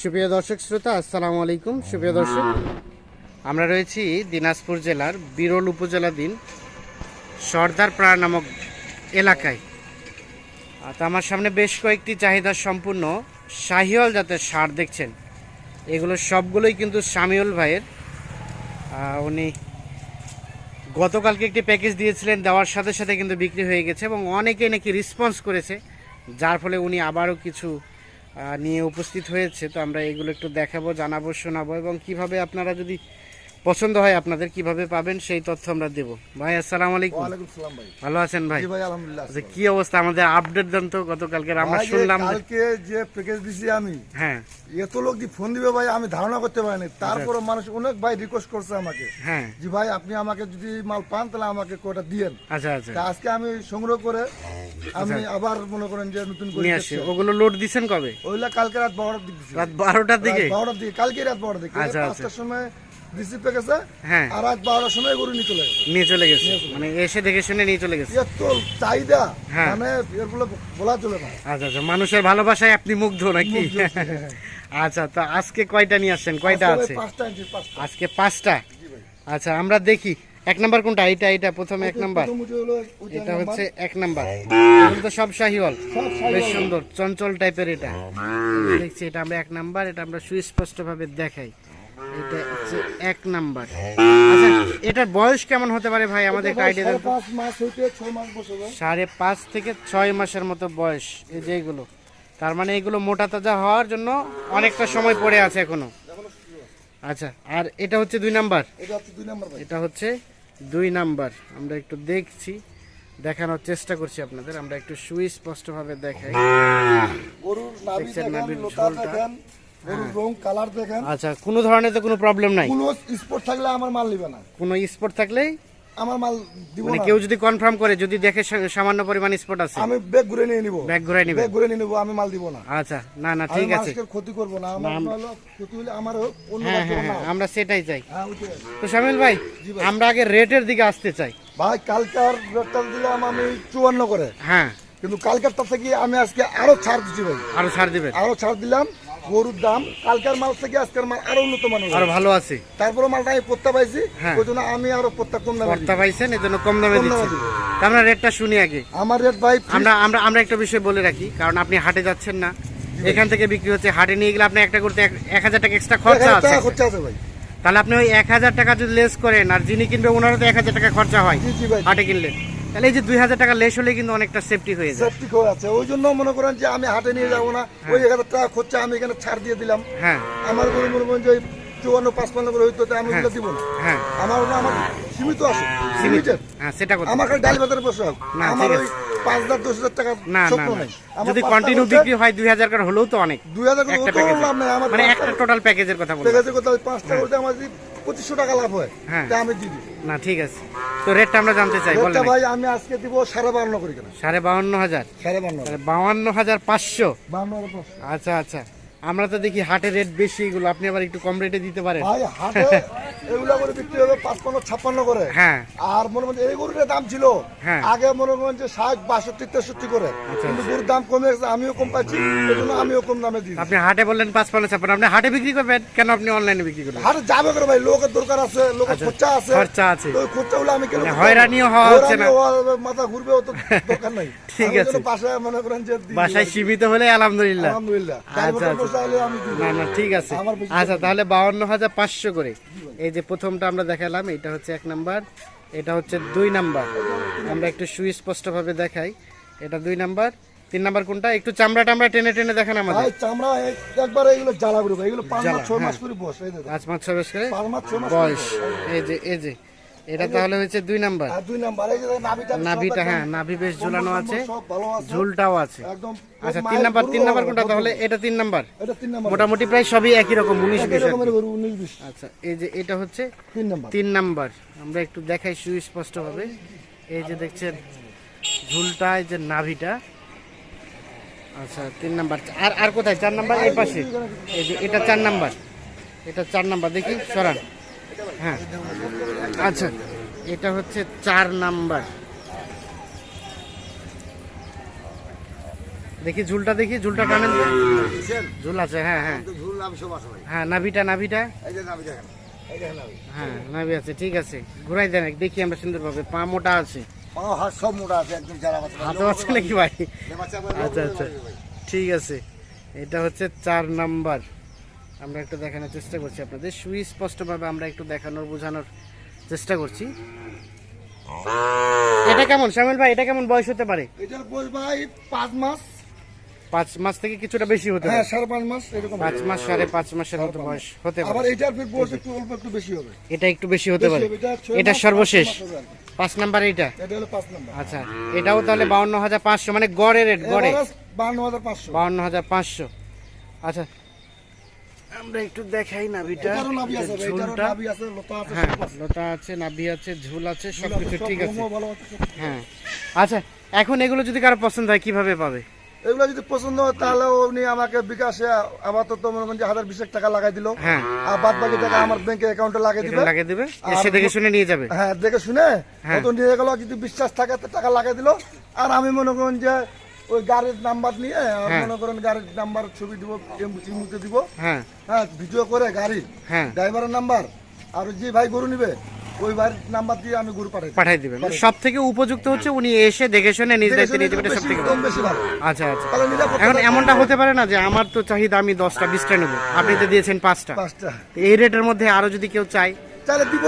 সুপ্রিয় দর্শক শ্রোতা, আসসালামু আলাইকুম। সুপ্রিয় দর্শক, আমরা রয়েছি দিনাজপুর জেলার বিরল উপজেলাধীন সর্দারপাড়া নামক এলাকায়। তো আমার সামনে বেশ কয়েকটি চাহিদা সম্পূর্ণ শাহিওয়াল জাতের সার দেখছেন। এগুলো সবগুলোই কিন্তু শামিউল ভাইয়ের। উনি গতকালকে একটি প্যাকেজ দিয়েছিলেন, দেওয়ার সাথে সাথে কিন্তু বিক্রি হয়ে গেছে এবং অনেকেই নাকি রেসপন্স করেছে, যার ফলে উনি আবারও কিছু নিয়ে উপস্থিত হয়েছে তো আমরা এগুলো একটু দেখাবো জানাব শোনাবো এবং কীভাবে আপনারা যদি পছন্দ হয় আপনাদের কীভাবে পাবেন সেই তথ্য আমরা দেব। ভাই আসসালামু আলাইকুম। ভালো আছেন ভাই? আলহামদুলিল্লাহ আচ্ছা, কি অবস্থা? আমাদের আপডেট দেন তো গতকালকে আমরা শুনলাম যে- কালকে যে প্যাকেজ দিছি আমি হ্যাঁ। এত লোক দিয়ে ফোন দিবে ভাই আমি ধারণা করতে পারিনি। তারপরে মানুষ অনেক ভাই রিকোয়েস্ট করছে আমাকে। হ্যাঁ। জি ভাই আপনি আমাকে যদি মাল পান তাহলে আমাকে কোটা দিয়েন। আচ্ছা আচ্ছা। আজকে আমি সংগ্রহ করে আমি আবার মনে করেন যে নতুন করে নিয়ে আসি। ওগুলো লোড দিছেন কবে? ওইলা কালকে রাত বারোটার দিকে রাত বারোটার দিকে? বারোটার দিকে কালকে রাত বারোটার দিকে। আচ্ছা, আচ্ছা। পাঁচটার সময় প্যাকেজে হ্যাঁ। আর রাত বারোটার সময় গরু নিয়ে চলে গেছে। নিয়ে চলে গেছে। মানে এসে দেখে শুনে নিয়ে চলে গেছে। এত চাহিদা হ্যাঁ। মানে এগুলো বলা চলে না। আচ্ছা আচ্ছা। মানুষের ভালোবাসায় আপনি মুগ্ধ নাকি? মুগ্ধ, হ্যাঁ। আচ্ছা তো আজকে কয়টা নিয়ে আসছেন? কয়টা আছে? পাঁচটা আজকে পাঁচটা? আচ্ছা আমরা দেখি। এক নাম্বার কোনটা? এইটা এইটা প্রথমে এক নাম্বার। এটা হচ্ছে এক নাম্বার। এগুলো তো সব শাহিওয়াল। বেশ সুন্দর চঞ্চল টাইপের এটা। দেখছি এটা আমরা এক নাম্বার এটা আমরা সুস্পষ্ট ভাবে দেখাই। এটা হচ্ছে এক নাম্বার। আচ্ছা এটার বয়স কেমন হতে পারে ভাই? আমাদের এটা ভাই আইডিয়া বসে সাড়ে পাঁচ থেকে ছয় মাসের মতো বয়স এই যে এগুলো। তার মানে এগুলো মোটা তাজা হওয়ার জন্য অনেকটা সময় পড়ে আছে এখনও। আচ্ছা আর এটা হচ্ছে দুই নাম্বার? এটা হচ্ছে দুই নাম্বার আমরা একটু দেখছি দেখানোর চেষ্টা করছি আপনাদের আমরা একটু সুস্পষ্টভাবে দেখাই। গরুর নাভি দেখেন লোতা দেখেন গরুর রং কালার দেখেন। আচ্ছা কোনো ধরনের তো কোনো প্রবলেম নাই। কোনো স্পট থাকলে আমার মাল নিবে না। কোনো স্পট থাকলেই আমার মাল দিব মানে না। কেউ যদি কনফার্ম করে যদি দেখে সামান্য পরিমাণ স্পট আছে। আমি ব্যাগ ঘুরে নিয়ে নিব। ব্যাগ ঘুরাই নেবে। ব্যাগ ঘুরে নিয়ে নিব আমি মাল দিব না। আচ্ছা না না ঠিক আছে। মানুষকে ক্ষতি করব না। আমার হলো ক্ষতি হলে আমার অন্য হ্যাঁ কাজ হ্যাঁ হ্যাঁ না। আমরা সেটাই চাই। হ্যাঁ তো শামিল ভাই আমরা আগে রেটের দিকে আসতে চাই। ভাই কালকার রেটটা দিলাম আমি চুয়ান্ন করে। হ্যাঁ। কিন্তু কালকারটা থেকে আমি আজকে আরও ছাড় দিচ্ছি ভাই। আরও ছাড় দিবেন। আরও ছাড় দিলাম। গরুর দাম কালকার মাল থেকে আজকের মাল আরও উন্নত মানের আরও ভালো আছে। তারপরে মালটা আমি পত্তা পাইছি হ্যাঁ। ওই জন্য আমি আরও পত্তা কম দামে দিই। পাইছেন এই জন্য কম দামে দিচ্ছি। আমরা রেটটা শুনি আগে। আমার রেট ভাই আমরা আমরা আমরা একটা বিষয় বলে রাখি কারণ আপনি হাটে যাচ্ছেন না। এখান থেকে বিক্রি হচ্ছে হাটে নিয়ে গেলে আপনি একটা করতে এক- হাজার টাকা এক্সট্রা খরচা আছে। খরচা আছে ভাই। তাহলে আপনি ওই এক হাজার টাকা যদি লেস করেন আর যিনি কিনবে ওনারও তো এক হাজার টাকা খরচা হয় হাটে কিনলে। তাহলে এই যে দুই হাজার টাকা লেস হলে কিন্তু অনেকটা সেফটি হয়ে যায়। সেফটি করে আছে। ওই জন্য মনে করেন যে আমি হাটে নিয়ে যাব না। ওই এক হাজার টাকা খরচা আমি এখানে ছাড় দিয়ে দিলাম। হ্যাঁ। আমার গরু মনে করেন যে চুয়ান্ন পাঁচপান্ন করে হইতো আমি ওগুলো দিব না। হ্যাঁ। আমার আমার সীমিত আছে। লিমিটেড হ্যাঁ সেটা কথা। আমার ডাল বাজারে বসে হোক। না, আমার ওই পাঁচ হাজার দশ হাজার টাকা স্বপ্ন নাই। যদি কন্টিনিউ বিক্রি হয় দুই হাজার করে হলেও তো অনেক। দুই হাজার করে একটা ওটাও লাভ নাই। আমার মানে একটা টোটাল প্যাকেজের কথা বলব প্যাকেজের কথা পাঁচটা করতে আমার যদি পঁচিশশো টাকা লাভ হয় হ্যাঁ। তা আমি দিয়ে দিই না ঠিক আছে। তো রেটটা আমরা জানতে চাই বলেন। ভাই আমি আজকে দিব সাড়ে বান্ন করে কেন। সাড়ে বাউন্ন হাজার। সাড়ে বাহান্ন। বাউন্ন হাজার পাঁচশো। বান্ন হাজার পাঁচশো। আচ্ছা আচ্ছা। আমরা তো দেখি হাটের রেট বেশি এগুলো আপনি আবার একটু কম রেটে দিতে পারেন। ভাই হাটে এগুলা করে বিক্রি হবে পাঁচপান্ন ছাপ্পান্ন করে। হ্যাঁ। আর মনে করেন এই গরুর দাম ছিল হ্যাঁ। আগে মনে করেন যে ষাট বাষট্টি তেষট্টি করে। কিন্তু গরুর দাম কমে গেছে আমিও কম পাচ্ছি এই জন্য আমিও কম দামে দিই আপনি হাটে বললেন পাঁচ পান্ন ছাপ্পান্ন আপনি হাটে বিক্রি করবেন? কেন আপনি অনলাইনে বিক্রি করবেন? হাটে যাবে করে ভাই লোকের দরকার আছে লোকের খরচা আছে। খরচা আছে। ওই খরচা গুলো আমি কেন মানে হয়রানিও হওয়া হচ্ছে না। মাথা ঘুরবে ও তো দরকার নাই। ঠিক আছে। বাসায় মনে করেন যে বাসায় সীমিত হলে আলহামদুলিল্লাহ। আলহামদুলিল্লাহ। আচ্ছা, আচ্ছা। বসে আলে আমি না না ঠিক আছে। আচ্ছা তাহলে বাউন্ন হাজার পাঁচশো করে। এই যে প্রথমটা আমরা দেখালাম এটা হচ্ছে এক নাম্বার এটা হচ্ছে দুই নাম্বার। আমরা একটু সুস্পষ্টভাবে দেখাই এটা দুই নাম্বার। তিন নাম্বার কোনটা? একটু চামড়া টামড়া টেনে টেনে দেখান আমাদের। চামড়া একবার এগুলো জ্বালা এগুলো পাঁচ মাস ছয় মাস করে বস এই পাঁচ মাস ছয় মাস করে পাঁচ মাস ছয় মাস করে বয়স। এই যে এই যে। এটা তাহলে হচ্ছে দুই নাম্বার। দুই নাম্বার এই যে নাভিটা হ্যাঁ নাভি বেশ ঝুলানো আছে ঝুলটাও আছে। আচ্ছা তিন নাম্বার তিন নাম্বার কোনটা তাহলে? এটা তিন নাম্বার। মোটামুটি প্রায় সবই একই রকম উনিশ বিশ উনিশ আচ্ছা এই যে এটা হচ্ছে তিন নাম্বার। তিন নাম্বার। আমরা একটু দেখাই সুস্পষ্ট ভাবে এই যে দেখছেন ঝুলটা এই যে নাভিটা। আচ্ছা তিন নাম্বার। আর আর কোথায়? চার নাম্বার এই পাশে। এই যে এটা চার নাম্বার। এটা চার নাম্বার। দেখি সরান। হ্যাঁ। আচ্ছা এটা হচ্ছে চার নাম্বার। দেখি ঝুলটা দেখি, ঝুলটা টানেন ঝুল আছে হ্যাঁ হ্যাঁ। হ্যাঁ নাভিটা নাভিটা। হ্যাঁ নাভি আছে, ঠিক আছে। ঘুরাই দেন, দেখি আমরা সুন্দরভাবে, পা মোটা আছে। আছে নাকি ভাই? আচ্ছা আচ্ছা। ঠিক আছে, এটা হচ্ছে চার নাম্বার। আমরা একটু দেখানোর চেষ্টা করছি আপনাদের। সুস্পষ্টভাবে আমরা একটু দেখানোর বোঝানোর চেষ্টা করছি। এটা কেমন শ্যামল ভাই এটা কেমন বয়স হতে পারে? এটার বয়স ভাই পাঁচ মাস। পাঁচ মাস থেকে কিছুটা বেশি হতে হ্যাঁ সাড়ে পাঁচ মাস এরকম। পাঁচ মাস সাড়ে পাঁচ মাসের মতো বয়স হতে আবার পারে। এটার ফের বয়স একটু অল্প একটু বেশি হবে। এটা একটু বেশি হতে পারে। এটা এটা সর্বশেষ। পাঁচ নাম্বার এইটা? এটা হলো পাঁচ নাম্বার। আচ্ছা এটাও তাহলে বাউন্ন হাজার পাঁচশো মানে গড়ে। রেট গড়ে বান্ন হাজার পাঁচশো। বাউন্ন হাজার পাঁচশো। আচ্ছা আমরা একটু দেখাই নাভিটা। ঝুলটা হ্যাঁ লতা আছে নাভি আছে ঝুল আছে সব ঠিক আছে। হ্যাঁ। আচ্ছা এখন এগুলো যদি কারও পছন্দ হয় কীভাবে পাবে? এগুলো যদি পছন্দ হয় তাহলে উনি আমাকে বিকাশে আপাতত মনে করেন যে হাজার বিশেক টাকা লাগাই দিল। হ্যাঁ। আর বাদ বাকি টাকা আমার ব্যাংকে অ্যাকাউন্টে লাগিয়ে দিবে। লাগিয়ে দেবে? এসে দেখে শুনে নিয়ে যাবে? হ্যাঁ দেখে শুনে। কত নিয়ে গেল যদি বিশ্বাস থাকে তো টাকা লাগাই দিল। আর আমি মনে করেন যে ওই গাড়ির নাম্বার নিয়ে হ্যাঁ। মনে করেন গাড়ির নাম্বার ছবি দিব দিব। হ্যাঁ। হ্যাঁ ভিডিও করে গাড়ি হ্যাঁ। ড্রাইভারের নাম্বার আর যে ভাই গরু নিবে ওই ভাইয়ের নাম্বার দিয়ে আমি গরু পাঠাই পাঠাই দিবেন। সব থেকে উপযুক্ত হচ্ছে উনি এসে দেখে শুনে নিজ দায়িত্বে নিয়ে যাবেন সব থেকে আচ্ছা আচ্ছা। এখন এমনটা হতে পারে না যে আমার তো চাহিদা আমি দশটা বিশটা নেব। আপনি তো দিয়েছেন পাঁচটা। পাঁচটা। এই রেটের মধ্যে আরও যদি কেউ চায়? তাহলে দিব।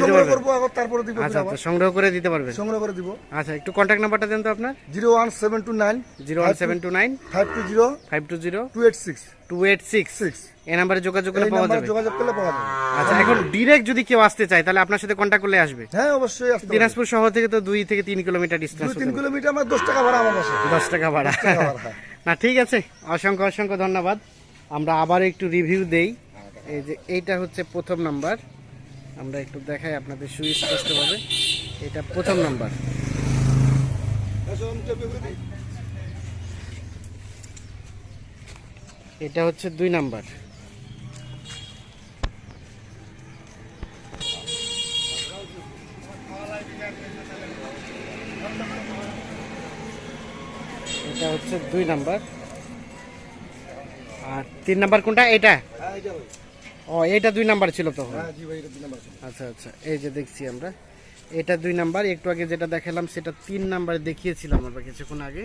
সংগ্রহ করব আবার তারপরে দিব আচ্ছা আচ্ছা সংগ্রহ করে দিতে পারবেন। সংগ্রহ করে দিব। আচ্ছা একটু কন্ট্যাক্ট নাম্বারটা দেন তো আপনার। Zero one seven two nine zero one seven two nine. Five two zero five two zero. Two eight six. Two eight six. Six. এই নাম্বারে যোগাযোগ করে এই পাওয়া যাবে। যোগাযোগ করলে পাওয়া যাবে। আচ্ছা এখন ডিরেক্ট যদি কেউ আসতে চায় তাহলে আপনার সাথে কন্ট্যাক্ট করলে আসবে। হ্যাঁ অবশ্যই আসতে হবে। দিনাজপুর শহর থেকে তো দুই থেকে তিন কিলোমিটার ডিস্টেন্স তিন কিলোমিটার আমার দশ টাকা ভাড়া আমার বাসা। দশ টাকা ভাড়া। হ্যাঁ। না ঠিক আছে। অসংখ্য অসংখ্য ধন্যবাদ। আমরা আবার একটু রিভিউ দেই। এই যে এইটা হচ্ছে প্রথম নাম্বার আমরা একটু দেখাই আপনাদের সুস্পষ্টভাবে। এটা প্রথম নাম্বার। এটা হচ্ছে দুই নাম্বার। এটা হচ্ছে দুই নাম্বার। আর তিন নাম্বার কোনটা? এটা। ও এটা দুই নাম্বার ছিল তো হ্যাঁ, জি ভাই, এটা দুই নাম্বার। আচ্ছা আচ্ছা এই যে দেখছি আমরা এটা দুই নাম্বার। একটু আগে যেটা দেখালাম সেটা তিন নাম্বার দেখিয়েছিলাম আমরা কিছুক্ষণ আগে।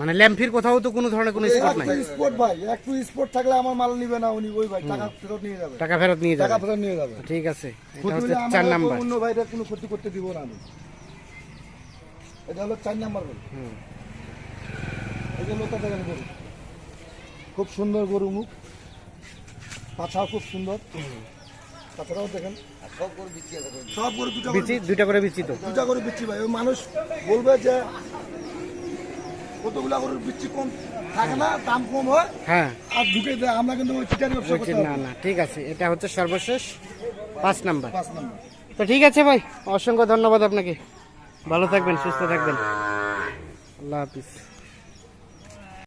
মানে ল্যাম্পির কোথাও তো কোনো ধরনের কোনো স্পট নাই। sport ভাই, একটু sport থাকলে আমার মাল নিবে না উনি ওই ভাই টাকা ফেরত নিয়ে যাবে। টাকা ফেরত নিয়ে টাকা যাবে ফেরত নিয়ে যাবে। ঠিক আছে এটা হচ্ছে হলে চার আমার নাম্বার। অন্য ভাইরা কোনো ক্ষতি করতে দিব না আমি। এটা হলো চার নাম্বার ভাই। হুম। গরু। খুব সুন্দর গরু মুখ। পাছাও খুব সুন্দর। তাছাড়াও দেখেন। সব গরু বিচি সব গরু দুটা বিচি দুইটা করে বিচি তো। দুটা করে বিচ্ছি ভাই। ওই মানুষ বলবে যে কতগুলা গরুর কম থাকে না দাম কম হয়। হ্যাঁ। আর ঢুকে দেয়। আমরা কিন্তু ওই চিটারি ব্যবসা বলছি না না ঠিক আছে। এটা হচ্ছে সর্বশেষ পাঁচ নাম্বার। পাঁচ নাম্বার। তো ঠিক আছে ভাই অসংখ্য ধন্যবাদ আপনাকে। ভালো থাকবেন সুস্থ থাকবেন। আল্লাহ হাফিজ।